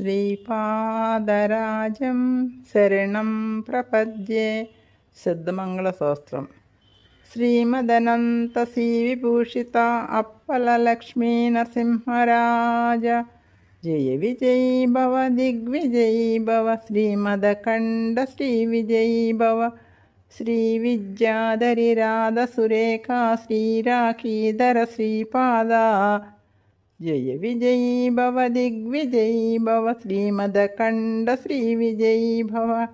శ్రీపాదరాజం శరణం ప్రపద్యే. సిద్ధమంగళసూత్రం శ్రీమదనంత శ్రీ విభూషిత అప్పలక్ష్మీ నరసింహరాజ జయ విజయీ భవ దిగ్విజయీ భవ శ్రీమదఖండ శ్రీ విజయీ భవ శ్రీ విద్యాధరి రాధ సురేఖ శ్రీరాఖీధర శ్రీపాద. జయ విజయీ భవ దిగ్విజయీ భవ శ్రీమదఖండ శ్రీ విజయీ భవ.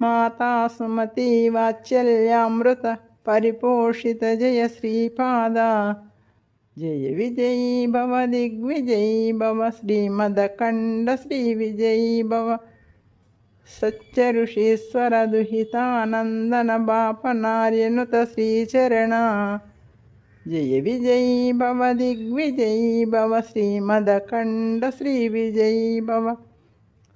మాతా సుమతి వాత్సల్యామృత పరిపోషిత జయ శ్రీపాద. జయ విజయీ భవ దిగ్విజయీ భవ శ్రీమదఖండ శ్రీ విజయీ భవ. సచ్చరుషీశ్వర దుహితానందన బాప నార్యనుత శ్రీచరణ. జయ విజయీ భవ దిగ్విజయీ భవ శ్రీమదఖండ శ్రీ విజయీ భవ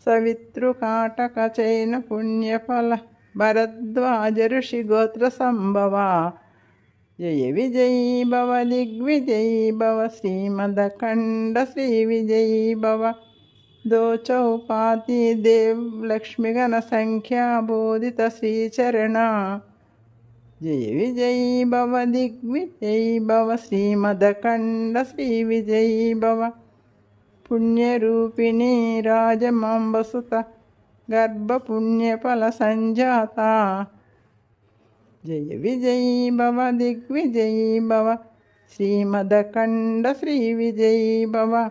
సవితృకాటక చైన పుణ్యఫల భరద్వాజ ఋషి గోత్ర సంభవ జయ విజయీ భవ దిగ్విజయీ భవ శ్రీమదఖండ శ్రీ విజయీ భవ దో చౌపాతి దేవ్ లక్ష్మిగణ సంఖ్యా బోధిత శ్రీచరణ జయ విజయీ భవ దిగ్విజయీ భవ శ్రీమదఖండ శ్రీ విజయీ భవ. పుణ్యరూపిణి రాజమాంబసుత గర్భపుణ్యఫల సంజాత. జయ విజయీ భవ దిగ్విజయీ భవ శ్రీమదఖండ శ్రీ విజయీ భవ.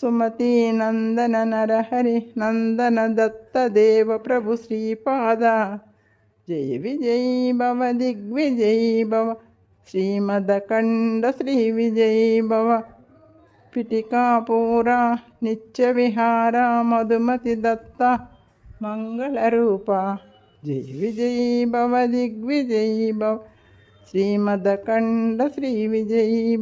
సుమతి నందన నరహరి నందన దత్త దేవ ప్రభు శ్రీపాద. జయ విజయీ భవ దిగ్విజయీ భవ శ్రీమదఖండ శ్రీ విజయీ భవ పిటికాపూర నిత్య విహార మధుమతి దత్త మంగళరూప జయ విజయీ భవ దిగ్విజయీ భవ శ్రీమదఖండ శ్రీ విజయీ